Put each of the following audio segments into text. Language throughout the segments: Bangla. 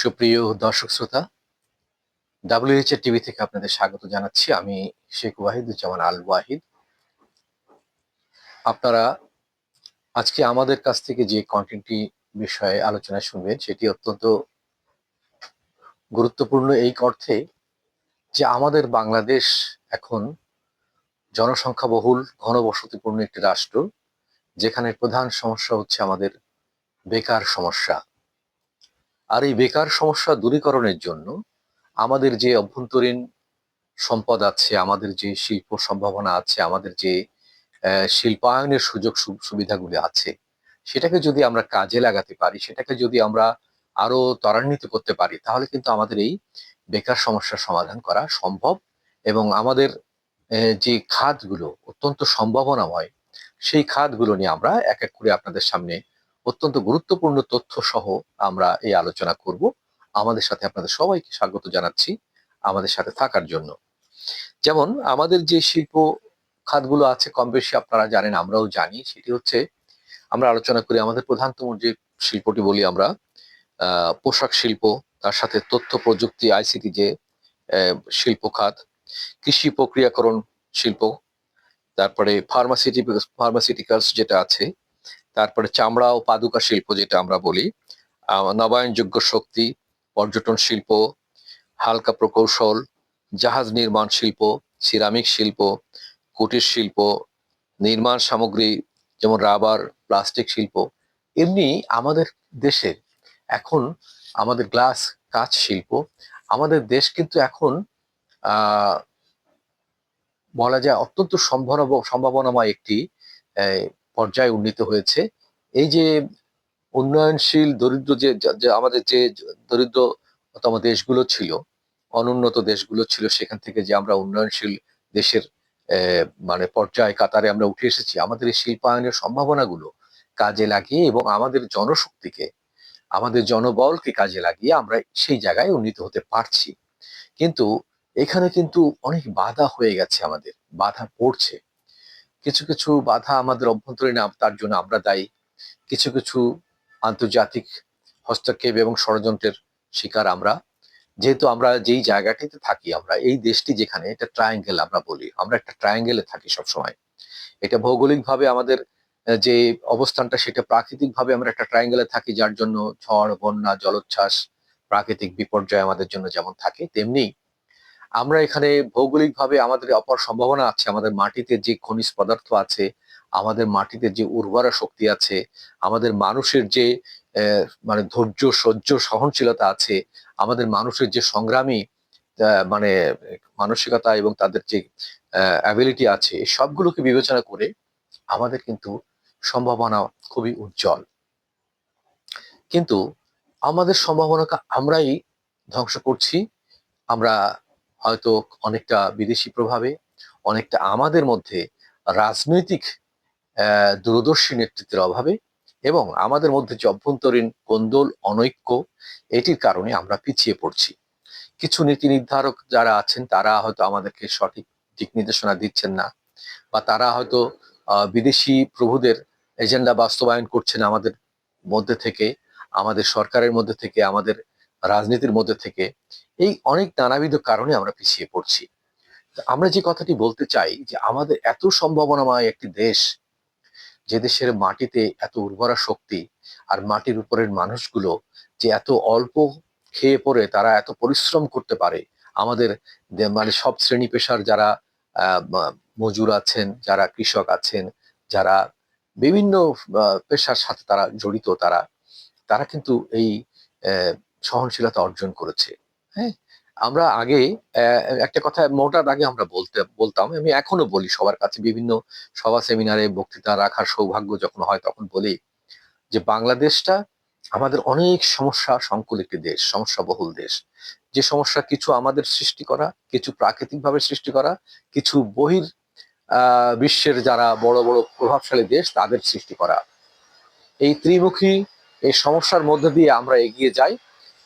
সুপ্রিয় দর্শক শ্রোতা ডাব্লিউএইচ এর টিভি থেকে আপনাদের স্বাগত জানাচ্ছি। আমি শেখ ওয়াহিদুজ্জামান আল ওয়াহিদ। আপনারা আজকে আমাদের কাছ থেকে যে কন্টেন্টটি বিষয়ে আলোচনা শুনবেন, সেটি অত্যন্ত গুরুত্বপূর্ণ এই অর্থে যে আমাদের বাংলাদেশ এখন জনসংখ্যা বহুল ঘনবসতিপূর্ণ একটি রাষ্ট্র, যেখানে প্রধান সমস্যা হচ্ছে আমাদের বেকার সমস্যা। আর এই বেকার সমস্যা দূরীকরণের জন্য আমাদের যে অভ্যন্তরীণ সম্পদ আছে, আমাদের যে শিল্প সম্ভাবনা আছে, আমাদের যে শিল্পায়নের সুযোগ সুবিধাগুলি আছে, সেটাকে যদি আমরা কাজে লাগাতে পারি, সেটাকে যদি আমরা আরও ত্বরান্বিত করতে পারি, তাহলে কিন্তু আমাদের এই বেকার সমস্যার সমাধান করা সম্ভব এবং আমাদের যে খাতগুলো অত্যন্ত সম্ভাবনাময়, সেই খাতগুলো নিয়ে আমরা এক এক করে আপনাদের সামনে অত্যন্ত গুরুত্বপূর্ণ তথ্য সহ আমরা এই আলোচনা করব। আমাদের সাথে আপনাদের সবাইকে স্বাগত জানাচ্ছি আমাদের সাথে থাকার জন্য। যেমন আমাদের যে শিল্প খাতগুলো আছে, কম বেশি আপনারা জানেন, আমরাও জানি, সেটি হচ্ছে আমরা আলোচনা করি আমাদের প্রধানতম যে শিল্পটি বলি আমরা পোশাক শিল্প, তার সাথে তথ্য প্রযুক্তি, আইসিটি যে শিল্প খাত, কৃষি প্রক্রিয়াকরণ শিল্প, তারপরে ফার্মাসিউটি ফার্মাসিউটিক্যালস যেটা আছে তারপরে চামড়া ও পাদুকা শিল্প যেটা আমরা বলি নবায়নযোগ্য শক্তি, পর্যটন শিল্প, হালকা প্রকৌশল, জাহাজ নির্মাণ শিল্প, সিরামিক শিল্প, কুটির শিল্প, নির্মাণ সামগ্রী যেমন রাবার, প্লাস্টিক শিল্প, এমনি আমাদের দেশে এখন আমাদের গ্লাস কাঁচ শিল্প, আমাদের দেশ কিন্তু এখন বলা যায় অত্যন্ত সম্ভাবনা সম্ভাবনাময় একটি পর্যায়ে উন্নীত হয়েছে। এই যে উন্নয়নশীল, দরিদ্র যে আমাদের যে দরিদ্রতম দেশগুলো ছিল, অনুন্নত দেশগুলো ছিল, সেখান থেকে যে আমরা উন্নয়নশীল দেশের মানে পর্যায় কাতারে আমরা উঠে এসেছি, আমাদের এই শিল্পায়নের সম্ভাবনাগুলো কাজে লাগিয়ে এবং আমাদের জনশক্তিকে, আমাদের জনবলকে কাজে লাগিয়ে আমরা সেই জায়গায় উন্নীত হতে পারছি। কিন্তু এখানে কিন্তু অনেক বাধা হয়ে গেছে আমাদের, বাধা পড়ছে। কিছু কিছু বাধা আমাদের অভ্যন্তরীণ তার জন্য আমরা দায়ী। কিছু কিছু আন্তর্জাতিক হস্তক্ষেপ এবং ষড়যন্ত্রের শিকার আমরা। যেহেতু আমরা যেই জায়গাটিতে থাকি, আমরা এই দেশটি যেখানে, এটা ট্রায়াঙ্গেল আমরা বলি। আমরা একটা ট্রায়াঙ্গেলে থাকি সবসময়। এটা ভৌগোলিকভাবে আমাদের যে অবস্থানটা, সেটা প্রাকৃতিকভাবে আমরা একটা ট্রায়াঙ্গেলে থাকি, যার জন্য ঝড়, বন্যা, জলোচ্ছ্বাস, প্রাকৃতিক বিপর্যয় আমাদের জন্য যেমন থাকে, তেমনি আমরা এখানে ভৌগোলিকভাবে আমাদের অপার সম্ভাবনা আছে, আমাদের মাটিতে যে খনিজ পদার্থ আছে, আমাদের মাটিতে যে উর্বরা শক্তি আছে, আমাদের মানুষের যে মানে ধৈর্য, সহ্য, সহনশীলতা আছে, আমাদের মানুষের যে সংগ্রামী মানে মানসিকতা এবং তাদের যে অ্যাবিলিটি আছে সবগুলোকে বিবেচনা করে আমাদের কিন্তু সম্ভাবনা খুবই উজ্জ্বল। কিন্তু আমাদের সম্ভাবনাকে আমরাই ধ্বংস করছি, আমরা হয়তো অনেকটা বিদেশি প্রভাবে, অনেকটা আমাদের মধ্যে রাজনৈতিক দূরদর্শী নেতৃত্বের অভাবে এবং আমাদের মধ্যে যে অভ্যন্তরীণ কোন্দল, অনৈক্য, এটির কারণে আমরা পিছিয়ে পড়ছি। কিছু নীতি নির্ধারক যারা আছেন, তারা হয়তো আমাদেরকে সঠিক দিক নির্দেশনা দিচ্ছেন না বা তারা হয়তো বিদেশি প্রভুদের এজেন্ডা বাস্তবায়ন করছেন আমাদের মধ্যে থেকে, আমাদের সরকারের মধ্যে থেকে, আমাদের রাজনীতির মধ্যে থেকে। এই অনেক নানাবিধ কারণে আমরা পিছিয়ে পড়ছি। আমরা যে কথাটি বলতে চাই যে আমাদের এত সম্ভাবনাময় একটি দেশ, যে দেশের মাটিতে এত উর্বরা শক্তি আর মাটির উপরের মানুষগুলো যে এত অল্প খেয়ে পড়ে তারা এত পরিশ্রম করতে পারে, আমাদের মানে সব শ্রেণি পেশার যারা মজুর আছেন, যারা কৃষক আছেন, যারা বিভিন্ন পেশার সাথে তারা জড়িত তারা তারা কিন্তু এই সহনশীলতা অর্জন করেছে। হ্যাঁ আমরা আগে একটা কথা মোটার আগে আমরা বলতে, বলতাম, আমি এখনও বলি সবার কাছে বিভিন্ন সভা সেমিনারে বক্তৃতা রাখার সৌভাগ্য যখন হয় তখন বলি যে বাংলাদেশটা আমাদের অনেক সমস্যা সংকুল একটি দেশ সমস্যা বহুল দেশ। যে সমস্যা কিছু আমাদের সৃষ্টি করা, কিছু প্রাকৃতিকভাবে সৃষ্টি করা, কিছু বহির বিশ্বের যারা বড় বড় প্রভাবশালী দেশ তাদের সৃষ্টি করা। এই ত্রিমুখী, এই সমস্যার মধ্যে দিয়ে আমরা এগিয়ে যাই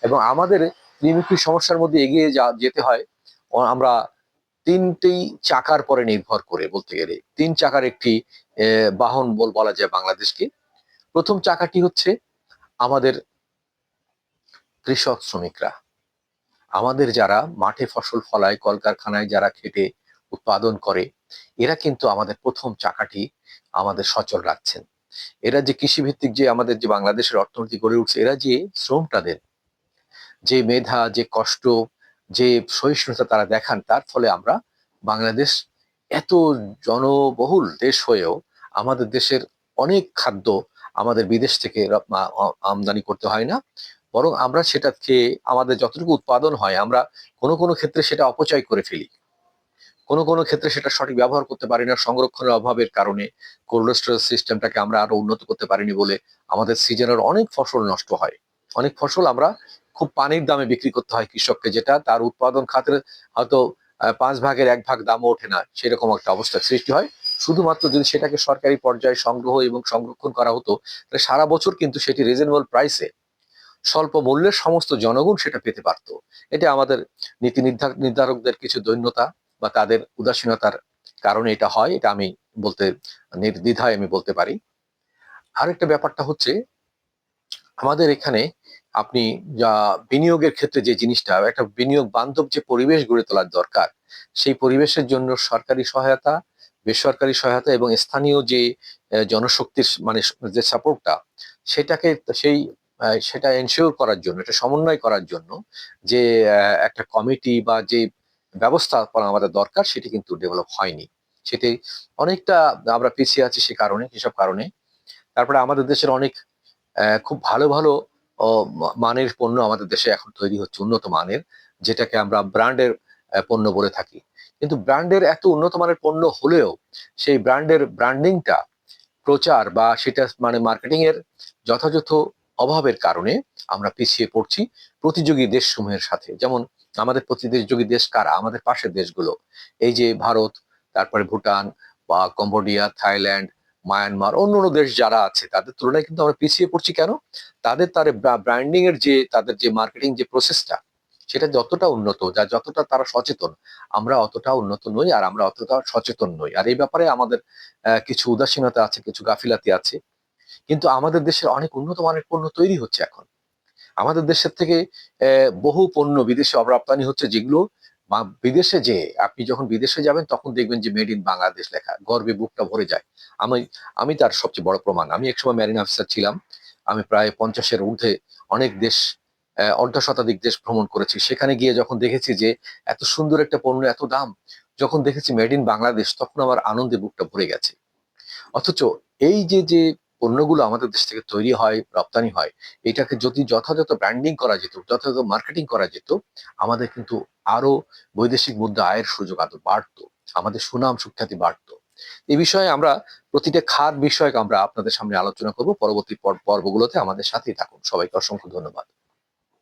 এবং আমাদের ত্রিমুখী সমস্যার মধ্যে এগিয়ে যা, যেতে হয় আমরা তিনটেই চাকার পরে নির্ভর করে বলতে গেলে। তিন চাকার একটি বাহন বল, বলা যায় বাংলাদেশকে। প্রথম চাকাটি হচ্ছে আমাদের কৃষক শ্রমিকরা। আমাদের যারা মাঠে ফসল ফলায়, কলকারখানায় যারা খেটে উৎপাদন করে, এরা কিন্তু আমাদের প্রথম চাকাটি আমাদের সচল রাখছেন। এরা যে কৃষিভিত্তিক যে আমাদের যে বাংলাদেশের অর্থনীতি গড়ে উঠছে, এরা যে শ্রমটা দেন যে মেধা, যে কষ্ট, যে সহিষ্ণুতা তারা দেখান, তার ফলে আমরা বাংলাদেশ এত জনবহুল দেশ হয়েও আমাদের দেশের অনেক খাদ্য আমাদের বিদেশ থেকে আমদানি করতে হয় না। বরং আমরা সেটা খেয়ে আমাদের যতটুকু উৎপাদন হয়, আমরা কোনো কোনো ক্ষেত্রে সেটা অপচয় করে ফেলি। কোনো কোনো ক্ষেত্রে সেটা সঠিক ব্যবহার করতে পারি না, সংরক্ষণের অভাবের কারণে কোল্ড স্টোরেজ সিস্টেমটাকে আমরা আরও উন্নত করতে পারিনি বলে আমাদের সিজনের অনেক ফসল নষ্ট হয়। অনেক ফসল আমরা খুব পানির দামে বিক্রি করতে হয় কৃষককে, যেটা তার উৎপাদন খাতের হয়তো পাঁচ ভাগের এক ভাগ দামও ওঠে না। সেরকম একটা অবস্থা সৃষ্টি হয়। শুধুমাত্র যদি সেটাকে সরকারি পর্যায়ে সংগ্রহ এবং সংরক্ষণ করা হতো, তাহলে সারা বছর কিন্তু সেটি রিজনেবল প্রাইসে স্বল্প মূল্যের সমস্ত জনগণ সেটা পেতে পারত। এটা আমাদের নীতি নির্ধার- নির্ধারকদের কিছু দৈন্যতা বা তাদের উদাসীনতার কারণে এটা হয়। এটা আমি বলতে নির্দ্বিধায় আমি বলতে পারি। আরেকটা ব্যাপারটা হচ্ছে, আমাদের এখানে আপনি যা বিনিয়োগের ক্ষেত্রে যে জিনিসটা, একটা বিনিয়োগ বান্ধব যে পরিবেশ গড়ে তোলার দরকার, সেই পরিবেশের জন্য সরকারি সহায়তা, বেসরকারি সহায়তা এবং স্থানীয় যে জনশক্তির মানে যে সাপোর্টটা, সেটাকে সেই সেটা এনশিওর করার জন্য, এটা সমন্বয় করার জন্য যে একটা কমিটি বা যে ব্যবস্থাপনা আমাদের দরকার, সেটি কিন্তু ডেভেলপ হয়নি। সেটি অনেকটা আমরা পিছিয়ে আছি সে কারণে, সেসব কারণে। তারপরে আমাদের দেশের অনেক খুব ভালো ভালো মানের পণ্য আমাদের দেশে এখন তৈরি হচ্ছে, উন্নত মানের, যেটাকে আমরা ব্র্যান্ডের পণ্য বলে থাকি। কিন্তু ব্র্যান্ডের এত উন্নত মানের পণ্য হলেও সেই ব্র্যান্ডের ব্র্যান্ডিংটা প্রচার বা সেটা মানে মার্কেটিং এর যথাযথ অভাবের কারণে আমরা পিছিয়ে পড়ছি প্রতিযোগী দেশসমূহের সাথে। যেমন আমাদের প্রতিযোগী দেশ কারা? আমাদের পাশের দেশগুলো। এই যে ভারত, তারপরে ভুটান বা কম্বোডিয়া, থাইল্যান্ড মায়ানমার অন্য অন্য দেশ যারা আছে, তাদের তুলনায় কিন্তু আমরা পিছিয়ে পড়ছি কেন? তাদের তার ব্র্যান্ডিং এর যে, তাদের যে মার্কেটিং যে প্রসেসটা সেটা যতটা উন্নত, যা যতটা তারা সচেতন, আমরা অতটা উন্নত নই আর আমরা অতটা সচেতন নই। আর এই ব্যাপারে আমাদের কিছু উদাসীনতা আছে, কিছু গাফিলাতি আছে। কিন্তু আমাদের দেশের অনেক উন্নত মানের পণ্য তৈরি হচ্ছে এখন। আমাদের দেশের থেকে বহু পণ্য বিদেশে রপ্তানি হচ্ছে যেগুলো বিদেশে যে, আপনি যখন বিদেশে যাবেন, তখন দেখবেন যে মেড ইন বাংলাদেশ লেখা। গর্বে বুকটা ভরে যায়। আমি আমি তার সবচেয়ে বড় প্রমাণ। আমি একসময় ম্যারিন অফিসার ছিলাম। আমি প্রায় পঞ্চাশের ঊর্ধ্বে অনেক দেশ অর্ধ শতাধিক দেশ ভ্রমণ করেছি। সেখানে গিয়ে যখন দেখেছি যে, এত সুন্দর একটা পণ্য, এত দাম, যখন দেখেছি মেড ইন বাংলাদেশ, তখন আমার আনন্দে বুকটা ভরে গেছে। অথচ এই যে যে পণ্যগুলো আমাদের দেশ থেকে তৈরি হয়, রপ্তানি হয়, এটাকে যদি যথাযথ ব্র্যান্ডিং করা যেত, যথাযথ মার্কেটিং করা যেত, আমাদের কিন্তু আরও বৈদেশিক মুদ্রা আয়ের সুযোগ আরও বাড়তো, আমাদের সুনাম সুখ্যাতি বাড়তো। এই বিষয়ে আমরা প্রতিটা খাত বিষয়ক আমরা আপনাদের সামনে আলোচনা করব, পরবর্তী পর- পর্বগুলোতে আমাদের সাথেই থাকুন। সবাইকে অসংখ্য ধন্যবাদ।